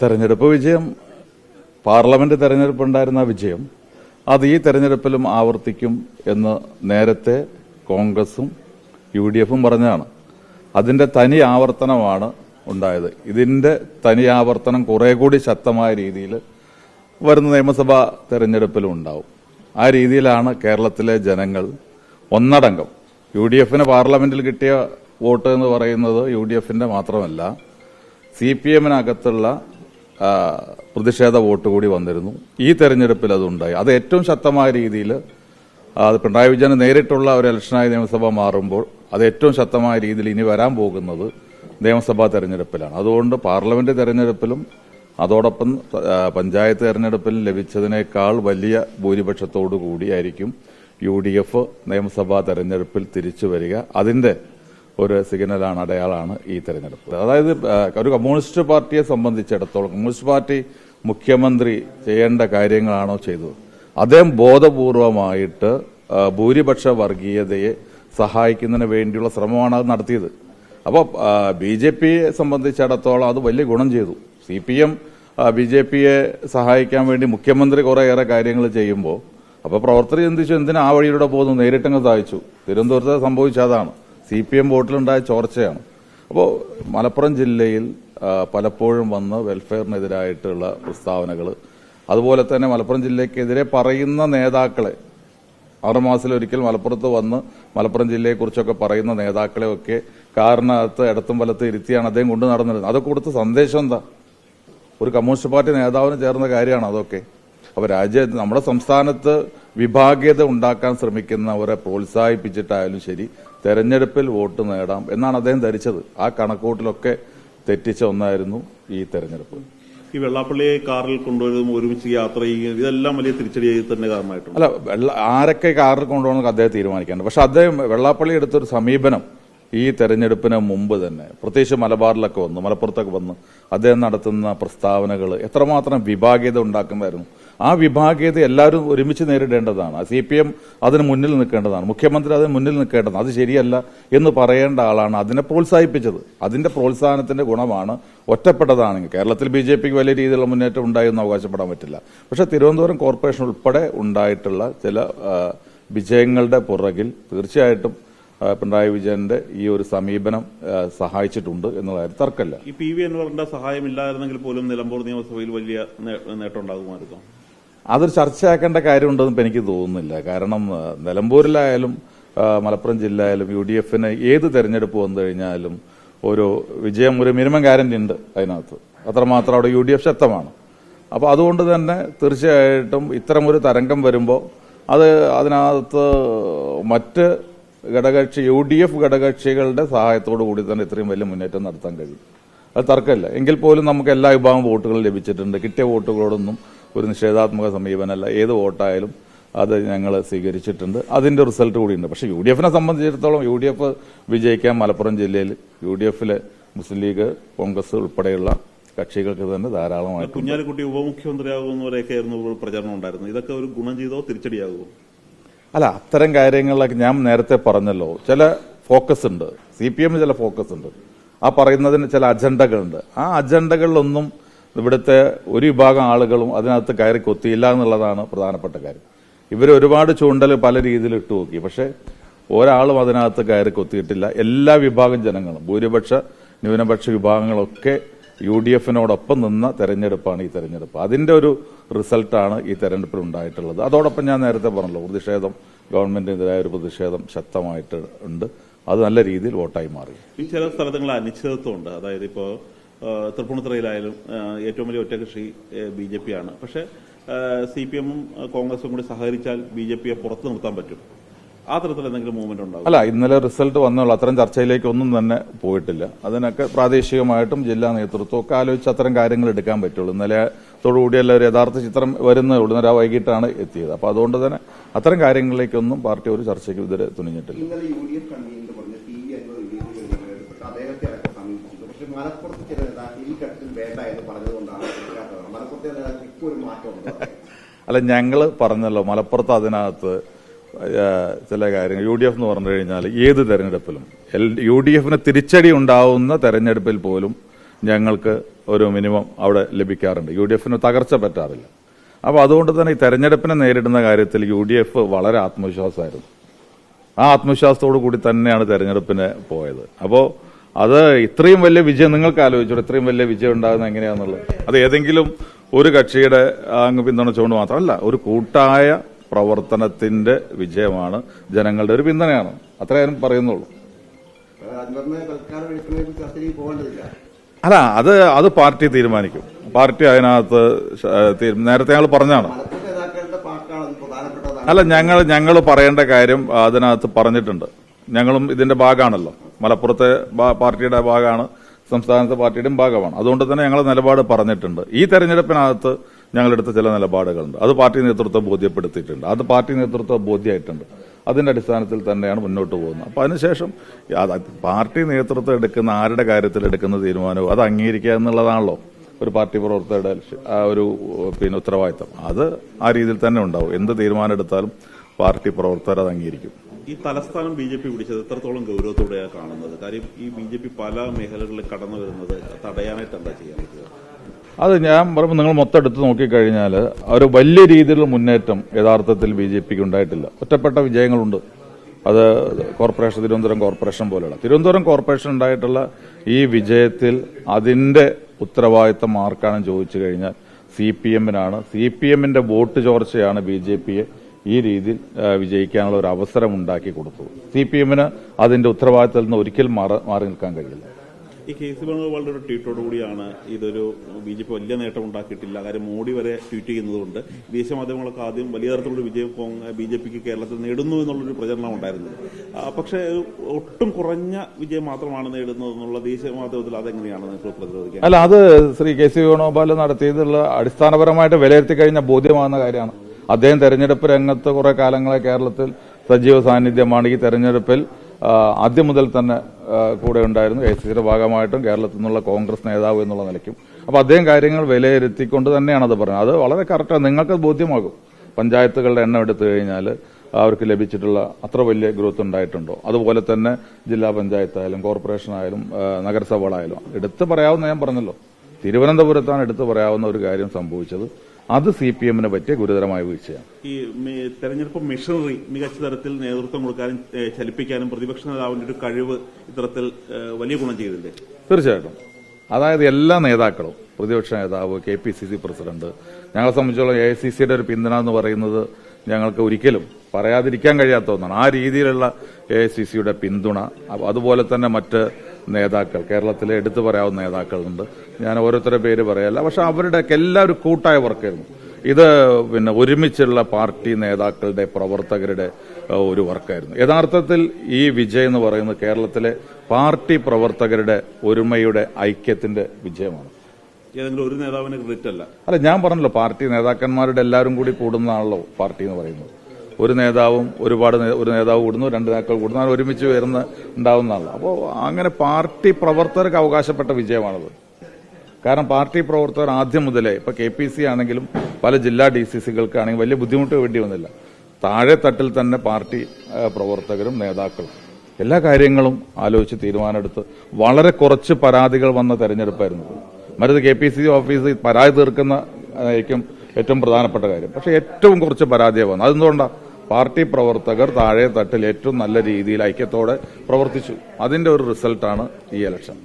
തെരഞ്ഞെടുപ്പ് വിജയം പാർലമെന്റ് തെരഞ്ഞെടുപ്പ് ഉണ്ടായിരുന്ന വിജയം അത് ഈ തെരഞ്ഞെടുപ്പിലും ആവർത്തിക്കും എന്ന് നേരത്തെ കോൺഗ്രസും യു ഡി എഫും പറഞ്ഞതാണ്. അതിന്റെ തനി ആവർത്തനമാണ് ഉണ്ടായത്. ഇതിന്റെ തനി ആവർത്തനം കുറെ കൂടി ശക്തമായ രീതിയിൽ വരുന്ന നിയമസഭാ തെരഞ്ഞെടുപ്പിലും ഉണ്ടാവും. ആ രീതിയിലാണ് കേരളത്തിലെ ജനങ്ങൾ ഒന്നടങ്കം. യു ഡി എഫിന് പാർലമെന്റിൽ കിട്ടിയ വോട്ട് എന്ന് പറയുന്നത് യു ഡി എഫിന്റെ മാത്രമല്ല സി പി എമ്മിനകത്തുള്ള പ്രതിഷേധ വോട്ട് കൂടി വന്നിരുന്നു. ഈ തെരഞ്ഞെടുപ്പിൽ അതുണ്ടായി അത് ഏറ്റവും ശക്തമായ രീതിയിൽ അത് പിണറായി വിജയന് നേരിട്ടുള്ള ഒരു ഇലക്ഷനായി നിയമസഭ മാറുമ്പോൾ അത് ഏറ്റവും ശക്തമായ രീതിയിൽ ഇനി വരാൻ പോകുന്നത് നിയമസഭാ തെരഞ്ഞെടുപ്പിലാണ്. അതുകൊണ്ട് പാർലമെന്റ് തെരഞ്ഞെടുപ്പിലും അതോടൊപ്പം പഞ്ചായത്ത് തെരഞ്ഞെടുപ്പിൽ ലഭിച്ചതിനേക്കാൾ വലിയ ഭൂരിപക്ഷത്തോടു കൂടിയായിരിക്കും യു ഡി എഫ് നിയമസഭാ തെരഞ്ഞെടുപ്പിൽ തിരിച്ചു വരിക. അതിന്റെ ഒരു സിഗ്നലാണ് അടയാളാണ് ഈ തെരഞ്ഞെടുപ്പ്. അതായത് ഒരു കമ്മ്യൂണിസ്റ്റ് പാർട്ടിയെ സംബന്ധിച്ചിടത്തോളം കമ്മ്യൂണിസ്റ്റ് പാർട്ടി മുഖ്യമന്ത്രി ചെയ്യേണ്ട കാര്യങ്ങളാണോ ചെയ്തത്? അദ്ദേഹം ബോധപൂർവമായിട്ട് ഭൂരിപക്ഷ വർഗീയതയെ സഹായിക്കുന്നതിന് വേണ്ടിയുള്ള ശ്രമമാണ് അത് നടത്തിയത്. അപ്പോൾ ബി ജെ പിയെ സംബന്ധിച്ചിടത്തോളം അത് വലിയ ഗുണം ചെയ്തു. C P M B J പിയെ സഹായിക്കാൻ വേണ്ടി മുഖ്യമന്ത്രി കുറേയേറെ കാര്യങ്ങൾ ചെയ്യുമ്പോൾ അപ്പോൾ പ്രവർത്തകർ ചിന്തിച്ചു എന്തിനാ ആ വഴിയിലൂടെ പോകുന്നു നേരിട്ടങ്ങ് സഹായിച്ചു. തിരുവനന്തപുരത്ത് സംഭവിച്ച അതാണ്. സി പി എം വോട്ടിലുണ്ടായ ചോർച്ചയാണ്. അപ്പോൾ മലപ്പുറം ജില്ലയിൽ പലപ്പോഴും വന്ന് വെൽഫെയറിനെതിരായിട്ടുള്ള പ്രസ്താവനകൾ അതുപോലെ തന്നെ മലപ്പുറം ജില്ലയ്ക്കെതിരെ പറയുന്ന നേതാക്കളെ ആറുമാസത്തിലൊരിക്കൽ മലപ്പുറത്ത് വന്ന് മലപ്പുറം ജില്ലയെക്കുറിച്ചൊക്കെ പറയുന്ന നേതാക്കളെ ഒക്കെ കാറിനകത്ത് ഇടത്തും വലത്ത് ഇരുത്തിയാണ് അദ്ദേഹം കൊണ്ടു നടന്നിരുന്നത്. അതൊക്കെ കൊടുത്ത സന്ദേശം എന്താ? ഒരു കമ്മ്യൂണിസ്റ്റ് പാർട്ടി നേതാവിന് ചേർന്ന കാര്യമാണ് അതൊക്കെ? അപ്പൊ രാജ്യ നമ്മുടെ സംസ്ഥാനത്ത് വിഭാഗീയത ഉണ്ടാക്കാൻ ശ്രമിക്കുന്നവരെ പ്രോത്സാഹിപ്പിച്ചിട്ടായാലും ശരി തെരഞ്ഞെടുപ്പിൽ വോട്ട് നേടാം എന്നാണ് അദ്ദേഹം ധരിച്ചത്. ആ കണക്കൂട്ടിലൊക്കെ തെറ്റിച്ച ഒന്നായിരുന്നു ഈ തെരഞ്ഞെടുപ്പ്. ഈ വെള്ളാപ്പള്ളിയെ കാറിൽ കൊണ്ടുവരുന്നതും ഒരുമിച്ച് യാത്ര ചെയ്യുകയും ഇതെല്ലാം വലിയ തിരിച്ചടിയായി തന്നെ കാരണമായിട്ടുണ്ട്. അല്ല വെള്ള ആരൊക്കെ കാറിൽ കൊണ്ടുപോകണമെന്ന് അദ്ദേഹം തീരുമാനിക്കാണ്ട് പക്ഷെ അദ്ദേഹം വെള്ളാപ്പള്ളി എടുത്തൊരു സമീപനം ഈ തെരഞ്ഞെടുപ്പിന് മുമ്പ് തന്നെ പ്രത്യേകിച്ച് മലബാറിലൊക്കെ വന്നു മലപ്പുറത്തൊക്കെ വന്ന് അദ്ദേഹം നടത്തുന്ന പ്രസ്താവനകൾ എത്രമാത്രം വിഭാഗീയത ഉണ്ടാക്കുന്നതായിരുന്നു. ആ വിഭാഗീയത എല്ലാവരും ഒരുമിച്ച് നേരിടേണ്ടതാണ്. സി പി എം അതിന് മുന്നിൽ നിൽക്കേണ്ടതാണ്. മുഖ്യമന്ത്രി അതിന് മുന്നിൽ നിൽക്കേണ്ടതാണ്. അത് ശരിയല്ല എന്ന് പറയേണ്ട ആളാണ് അതിനെ പ്രോത്സാഹിപ്പിച്ചത്. അതിന്റെ പ്രോത്സാഹനത്തിന്റെ ഗുണമാണ് ഒറ്റപ്പെട്ടതാണെങ്കിൽ. കേരളത്തിൽ ബി ജെ പിക്ക് വലിയ രീതിയിലുള്ള മുന്നേറ്റം ഉണ്ടായെന്ന് അവകാശപ്പെടാൻ പറ്റില്ല. പക്ഷെ തിരുവനന്തപുരം കോർപ്പറേഷൻ ഉൾപ്പെടെ ഉണ്ടായിട്ടുള്ള ചില വിജയങ്ങളുടെ പുറകിൽ തീർച്ചയായിട്ടും പിണറായി വിജയന്റെ ഈ ഒരു സമീപനം സഹായിച്ചിട്ടുണ്ട് എന്നുള്ള തർക്കല്ല ഈ പി വി അൻവറിന്റെ സഹായമില്ലായിരുന്നെങ്കിൽ പോലും നിലമ്പൂർ നിയമസഭയിൽ വലിയ നേട്ടം ഉണ്ടാകുമായിരുന്നു. അതൊരു ചർച്ചയാക്കേണ്ട കാര്യമുണ്ടെന്ന് എനിക്ക് തോന്നുന്നില്ല. കാരണം നിലമ്പൂരിലായാലും മലപ്പുറം ജില്ലയിലും യു ഡി എഫിന് ഏത് തെരഞ്ഞെടുപ്പ് വന്നു കഴിഞ്ഞാലും ഒരു വിജയം ഒരു മിനിമം ഗ്യാരണ്ടി ഉണ്ട് അതിനകത്ത്. അത്രമാത്രം അവിടെ യു ഡി എഫ് ശക്തമാണ്. അപ്പോൾ അതുകൊണ്ട് തന്നെ തീർച്ചയായിട്ടും ഇത്തരമൊരു തരംഗം വരുമ്പോൾ അത് അതിനകത്ത് മറ്റ് ഘടകകക്ഷി യു ഡി എഫ് ഘടകകക്ഷികളുടെ സഹായത്തോടു കൂടി തന്നെ ഇത്രയും വലിയ മുന്നേറ്റം നടത്താൻ കഴിയും. അത് തർക്കമില്ല. എങ്കിൽ പോലും നമുക്ക് എല്ലാ വിഭാഗം വോട്ടുകൾ ലഭിച്ചിട്ടുണ്ട്. കിട്ടിയ വോട്ടുകളോടൊന്നും ഒരു നിഷേധാത്മക സമീപനമല്ല. ഏത് വോട്ടായാലും അത് ഞങ്ങൾ സ്വീകരിച്ചിട്ടുണ്ട്. അതിന്റെ റിസൾട്ട് കൂടിയുണ്ട്. പക്ഷേ യു ഡി എഫിനെ സംബന്ധിച്ചിടത്തോളം യു ഡി എഫ് വിജയിക്കാൻ മലപ്പുറം ജില്ലയിൽ യു ഡി എഫിലെ മുസ്ലിം ലീഗ് കോൺഗ്രസ് ഉൾപ്പെടെയുള്ള കക്ഷികൾക്ക് തന്നെ ധാരാളമായിട്ട് കുഞ്ഞാലിക്കുട്ടി ഉപമുഖ്യമന്ത്രിയാകുന്നവരെയൊക്കെ ആയിരുന്നു പ്രചാരണം ഉണ്ടായിരുന്നത്. ഇതൊക്കെ ഒരു ഗുണം ചെയ്തോ തിരിച്ചടിയാകുമോ? അല്ല അത്തരം കാര്യങ്ങളിലൊക്കെ ഞാൻ നേരത്തെ പറഞ്ഞല്ലോ. ചില ഫോക്കസ് ഉണ്ട്. സി പി എമ്മിന് ചില ഫോക്കസ് ഉണ്ട്. ആ പറയുന്നതിന് ചില അജണ്ടകളുണ്ട്. ആ അജണ്ടകളിലൊന്നും ഇവിടുത്തെ ഒരു വിഭാഗം ആളുകളും അതിനകത്ത് കയറി കൊത്തിയില്ല എന്നുള്ളതാണ് പ്രധാനപ്പെട്ട കാര്യം. ഇവർ ഒരുപാട് ചൂണ്ടൽ പല രീതിയിൽ ഇട്ടു നോക്കി. പക്ഷെ ഒരാളും അതിനകത്ത് കയറി കൊത്തിയിട്ടില്ല. എല്ലാ വിഭാഗം ജനങ്ങളും ഭൂരിപക്ഷ ന്യൂനപക്ഷ വിഭാഗങ്ങളൊക്കെ യു ഡി എഫിനോടൊപ്പം നിന്ന തെരഞ്ഞെടുപ്പാണ് ഈ തെരഞ്ഞെടുപ്പ്. അതിന്റെ ഒരു റിസൾട്ടാണ് ഈ തെരഞ്ഞെടുപ്പിൽ ഉണ്ടായിട്ടുള്ളത്. അതോടൊപ്പം ഞാൻ നേരത്തെ പറഞ്ഞല്ലോ പ്രതിഷേധം ഗവൺമെന്റിനെതിരായ ഒരു പ്രതിഷേധം ശക്തമായിട്ട് ഉണ്ട്. അത് നല്ല രീതിയിൽ വോട്ടായി മാറി. ഈ ചില സ്ഥലങ്ങളിൽ അനിശ്ചിതത്വം ഉണ്ട് അതായത് ഇപ്പോ ആ, തൃപ്പൂണിത്തുറയിലായാലും ഏറ്റവും വലിയ ഒറ്റകക്ഷി ബി ജെ പി ആണ്. പക്ഷേ സി പി എമ്മും കോൺഗ്രസും കൂടി സഹകരിച്ചാൽ ബി ജെ പിയെ പുറത്തു നിർത്താൻ പറ്റും. ആ തരത്തിൽ എന്തെങ്കിലും മൂവ്മെന്റ് ഉണ്ടാവും അല്ല ഇന്നലെ റിസൾട്ട് വന്നുള്ള അത്തരം ചർച്ചയിലേക്ക് ഒന്നും തന്നെ പോയിട്ടില്ല. അതിനൊക്കെ പ്രാദേശികമായിട്ടും ജില്ലാ നേതൃത്വം ഒക്കെ ആലോചിച്ച് അത്തരം കാര്യങ്ങൾ എടുക്കാൻ പറ്റുള്ളൂ. ഇന്നലെ ത്തോടുകൂടിയല്ല ഒരു യഥാർത്ഥ ചിത്രം വരുന്നേ ഉള്ളൂ. നേരം വൈകിട്ടാണ് എത്തിയത്. അപ്പോൾ അതുകൊണ്ട് തന്നെ അത്തരം കാര്യങ്ങളിലേക്കൊന്നും പാർട്ടി ഒരു ചർച്ചയ്ക്ക് ഇതുവരെ തുനിഞ്ഞിട്ടില്ല ഇന്നലെ യു ഡി എഫ് കൺവീനർ പറഞ്ഞ പി വി അൻവർ വിജയിച്ചു അദ്ദേഹത്തെ അടക്കം സമീപിച്ചിട്ടുണ്ട് പക്ഷെ മലപ്പുറത്ത് ചില നേതാക്കൾ ഈ ഘട്ടത്തിൽ വേണ്ട എന്ന് പറഞ്ഞതുകൊണ്ടാണ് എടുക്കാത്തത് മലപ്പുറത്തെ നേതാക്കൾ ഇപ്പോൾ ഒരു മാറ്റമുണ്ട് അല്ല ഞങ്ങൾ പറഞ്ഞല്ലോ മലപ്പുറത്ത് അതിനകത്ത് ചില കാര്യങ്ങൾ. യു ഡി എഫ് എന്ന് പറഞ്ഞു കഴിഞ്ഞാൽ ഏത് തെരഞ്ഞെടുപ്പിലും എൽ യു ഡി എഫിന് തിരിച്ചടി ഉണ്ടാവുന്ന തെരഞ്ഞെടുപ്പിൽ പോലും ഞങ്ങൾക്ക് ഒരു മിനിമം അവിടെ ലഭിക്കാറുണ്ട്. യു ഡി എഫിന് തകർച്ച പറ്റാറില്ല. അപ്പോൾ അതുകൊണ്ട് തന്നെ ഈ തെരഞ്ഞെടുപ്പിനെ നേരിടുന്ന കാര്യത്തിൽ യു ഡി എഫ് വളരെ ആത്മവിശ്വാസമായിരുന്നു. ആ ആത്മവിശ്വാസത്തോടു കൂടി തന്നെയാണ് തെരഞ്ഞെടുപ്പിന് പോയത്. അപ്പോൾ അത് ഇത്രയും വലിയ വിജയം നിങ്ങൾക്ക് ആലോചിച്ചോ ഇത്രയും വലിയ വിജയം ഉണ്ടാകുന്നത് എങ്ങനെയാണെന്നുള്ളത് അത് ഏതെങ്കിലും ഒരു കക്ഷിയുടെ അങ്ങ് പിന്തുണച്ചുകൊണ്ട് മാത്രമല്ല ഒരു കൂട്ടായ പ്രവർത്തനത്തിന്റെ വിജയമാണ് ജനങ്ങളുടെ ഒരു പിന്തുണയാണ്. അത്രയും പറയുന്നുള്ളൂ. അല്ല അത് അത് പാർട്ടി തീരുമാനിക്കും. പാർട്ടി അതിനകത്ത് നേരത്തെ ഞങ്ങൾ പറഞ്ഞാണ് അല്ല ഞങ്ങൾ ഞങ്ങൾ പറയേണ്ട കാര്യം അതിനകത്ത് പറഞ്ഞിട്ടുണ്ട്. ഞങ്ങളും ഇതിന്റെ ഭാഗമാണല്ലോ. മലപ്പുറത്തെ പാർട്ടിയുടെ ഭാഗമാണ്. സംസ്ഥാനത്തെ പാർട്ടിയുടെയും ഭാഗമാണ്. അതുകൊണ്ട് തന്നെ ഞങ്ങൾ നിലപാട് പറഞ്ഞിട്ടുണ്ട്. ഈ തെരഞ്ഞെടുപ്പിനകത്ത് ഞങ്ങളെടുത്ത ചില നിലപാടുകളുണ്ട്. അത് പാർട്ടി നേതൃത്വം ബോധ്യപ്പെടുത്തിയിട്ടുണ്ട്. അത് പാർട്ടി നേതൃത്വം ബോധ്യമായിട്ടുണ്ട്. അതിന്റെ അടിസ്ഥാനത്തിൽ തന്നെയാണ് മുന്നോട്ട് പോകുന്നത്. അപ്പൊ അതിനുശേഷം അത് പാർട്ടി നേതൃത്വം എടുക്കുന്ന ആരുടെ കാര്യത്തിൽ എടുക്കുന്ന തീരുമാനവും അത് അംഗീകരിക്കുക എന്നുള്ളതാണല്ലോ ഒരു പാർട്ടി പ്രവർത്തകരുടെ ഒരു പിന്നെ ഉത്തരവാദിത്തം. അത് ആ രീതിയിൽ തന്നെ ഉണ്ടാവും. എന്ത് തീരുമാനം എടുത്താലും പാർട്ടി പ്രവർത്തകർ അത് അംഗീകരിക്കും. ഈ തലസ്ഥാനം ബി ജെ പി പിടിച്ചത് എത്രത്തോളം ഗൗരവത്തോടെയാണ് കാണുന്നത്? കാര്യം ഈ ബി ജെ പി പല മേഖലകളിൽ കടന്നു വരുന്നത് തടയാനായിട്ട് എന്താ ചെയ്യാൻ പറ്റുക? അത് ഞാൻ പറയുമ്പോൾ നിങ്ങൾ മൊത്തം എടുത്ത് നോക്കിക്കഴിഞ്ഞാൽ ഒരു വലിയ രീതിയിലുള്ള മുന്നേറ്റം യഥാർത്ഥത്തിൽ ബി ജെ പിക്ക് ഉണ്ടായിട്ടില്ല. ഒറ്റപ്പെട്ട വിജയങ്ങളുണ്ട്. അത് കോർപ്പറേഷൻ തിരുവനന്തപുരം കോർപ്പറേഷൻ പോലെയുള്ള. തിരുവനന്തപുരം കോർപ്പറേഷൻ ഉണ്ടായിട്ടുള്ള ഈ വിജയത്തിൽ അതിന്റെ ഉത്തരവാദിത്തം ആർക്കാണെന്ന് ചോദിച്ചു കഴിഞ്ഞാൽ സി പി എമ്മിനാണ്. സി പി എമ്മിന്റെ വോട്ട് ചോർച്ചയാണ് ബി ജെ പിയെ ഈ രീതിയിൽ വിജയിക്കാനുള്ള ഒരു അവസരം ഉണ്ടാക്കി കൊടുത്തു. സി പി എമ്മിന് അതിന്റെ ഉത്തരവാദിത്തത്തിൽ നിന്ന് ഒരിക്കൽ മാറി നിൽക്കാൻ കഴിയില്ല. ഈ കേസ് സി ഒരു ട്വീറ്റോട് കൂടിയാണ് ഇതൊരു ബി ജെ പി വലിയ നേട്ടം ഉണ്ടാക്കിയിട്ടില്ല. കാര്യം മോഡി വരെ ട്വീറ്റ് ചെയ്യുന്നതുകൊണ്ട് ദേശീയ മാധ്യമങ്ങളൊക്കെ ആദ്യം വലിയ തരത്തിലുള്ള വിജയം ബി ജെ പിക്ക് കേരളത്തിൽ നേടുന്നു എന്നുള്ളൊരു പ്രചരണം ഉണ്ടായിരുന്നു ആ, പക്ഷേ ഒട്ടും കുറഞ്ഞ വിജയം മാത്രമാണ് നേടുന്നത് എന്നുള്ള ദേശീയ മാധ്യമത്തിൽ അതെങ്ങനെയാണ് നിങ്ങൾക്ക് അല്ല അത് ശ്രീ കെ സി വേണുഗോപാൽ നടത്തിയതുള്ള അടിസ്ഥാനപരമായിട്ട് വിലയിരുത്തി കഴിഞ്ഞ ബോധ്യമാകുന്ന കാര്യമാണ്. അദ്ദേഹം തെരഞ്ഞെടുപ്പ് രംഗത്ത് കുറെ കാലങ്ങളെ കേരളത്തിൽ സജീവ സാന്നിധ്യമാണ് ഈ തെരഞ്ഞെടുപ്പിൽ ആദ്യം മുതൽ തന്നെ കൂടെ ഉണ്ടായിരുന്നു. എ സിയുടെ ഭാഗമായിട്ടും കേരളത്തിൽ നിന്നുള്ള കോൺഗ്രസ് നേതാവ് എന്നുള്ള നിലയ്ക്കും. അപ്പോൾ അദ്ദേഹം കാര്യങ്ങൾ വിലയിരുത്തിക്കൊണ്ട് തന്നെയാണ് അത് പറഞ്ഞത്. അത് വളരെ കറക്റ്റാണ് നിങ്ങൾക്ക് ബോധ്യമാകും. പഞ്ചായത്തുകളുടെ എണ്ണം എടുത്തു കഴിഞ്ഞാൽ അവർക്ക് ലഭിച്ചിട്ടുള്ള അത്ര വലിയ ഗ്രോത്ത് ഉണ്ടായിട്ടുണ്ടോ? അതുപോലെ തന്നെ ജില്ലാ പഞ്ചായത്തായാലും കോർപ്പറേഷനായാലും നഗരസഭകളായാലും. എടുത്തു പറയാവുന്ന ഞാൻ പറഞ്ഞല്ലോ. തിരുവനന്തപുരത്താണ് എടുത്തു പറയാവുന്ന ഒരു കാര്യം സംഭവിച്ചത്. അത് സി പി എമ്മിന് പറ്റിയ ഗുരുതരമായ വീഴ്ചയാണ്. ഈ തെരഞ്ഞെടുപ്പ് മിഷനറി മികച്ച തരത്തിൽ നേതൃത്വം കൊടുക്കാനും ചലിപ്പിക്കാനും പ്രതിപക്ഷ നേതാവിന്റെ ഒരു കഴിവ് ഇത്തരത്തിൽ വലിയ ഗുണം ചെയ്തില്ലേ? തീർച്ചയായിട്ടും. അതായത് എല്ലാ നേതാക്കളും പ്രതിപക്ഷ നേതാവ് K P C C president ഞങ്ങളെ സംബന്ധിച്ചോളം എ ഐ സി സിയുടെ ഒരു പിന്തുണ എന്ന് പറയുന്നത് ഞങ്ങൾക്ക് ഒരിക്കലും പറയാതിരിക്കാൻ കഴിയാത്ത ഒന്നാണ്. ആ രീതിയിലുള്ള എ ഐ സി സിയുടെ പിന്തുണ അതുപോലെ തന്നെ മറ്റ് നേതാക്കൾ. കേരളത്തിലെ എടുത്തു പറയാവുന്ന നേതാക്കളുണ്ട്. ഞാൻ ഓരോരുത്തരുടെ പേര് പറയാല്ല. പക്ഷെ അവരുടെയൊക്കെ എല്ലാവരും കൂട്ടായ വർക്കായിരുന്നു. ഇത് പിന്നെ ഒരുമിച്ചുള്ള പാർട്ടി നേതാക്കളുടെ പ്രവർത്തകരുടെ ഒരു വർക്കായിരുന്നു. യഥാർത്ഥത്തിൽ ഈ വിജയം എന്ന് പറയുന്നത് കേരളത്തിലെ പാർട്ടി പ്രവർത്തകരുടെ ഒരുമയുടെ ഐക്യത്തിന്റെ വിജയമാണ്. ഏതെങ്കിലും ഒരു നേതാവിന് ക്രെഡിറ്റ് അല്ല. അല്ല ഞാൻ പറഞ്ഞല്ലോ പാർട്ടി നേതാക്കന്മാരുടെ എല്ലാവരും കൂടി കൂടുന്നതാണല്ലോ പാർട്ടി എന്ന് പറയുന്നത്. ഒരു നേതാവും ഒരുപാട് ഒരു നേതാവ് കൂടുന്നു രണ്ട് നേതാക്കൾ കൂടുന്നു അങ്ങനെ ഒരുമിച്ച് വരുന്ന ഉണ്ടാവുന്നതാണ് അപ്പോൾ അങ്ങനെ പാർട്ടി പ്രവർത്തകർക്ക് അവകാശപ്പെട്ട വിജയമാണത്. കാരണം പാർട്ടി പ്രവർത്തകർ ആദ്യം മുതലേ ഇപ്പൊ കെ പി സി ആണെങ്കിലും പല ജില്ലാ ഡി സി സികൾക്കാണെങ്കിലും വലിയ ബുദ്ധിമുട്ട് വേണ്ടി വന്നില്ല. താഴെ തട്ടിൽ തന്നെ പാർട്ടി പ്രവർത്തകരും നേതാക്കളും. എല്ലാ കാര്യങ്ങളും ആലോചിച്ച് തീരുമാനമെടുത്ത് വളരെ കുറച്ച് പരാതികൾ വന്ന തെരഞ്ഞെടുപ്പായിരുന്നു. മരുത് കെ പി സി ഓഫീസ് പരാതി തീർക്കുന്ന ആയിരിക്കും ഏറ്റവും പ്രധാനപ്പെട്ട കാര്യം. പക്ഷേ ഏറ്റവും കുറച്ച് പരാതിയാണ് വന്നത്. അതെന്തുകൊണ്ടാണ് പാർട്ടി പ്രവർത്തകർ താഴെ തട്ടിൽ ഏറ്റവും നല്ല രീതിയിൽ ഐക്യത്തോടെ പ്രവർത്തിച്ചു. അതിന്റെ ഒരു റിസൾട്ടാണ് ഈ ഇലക്ഷൻ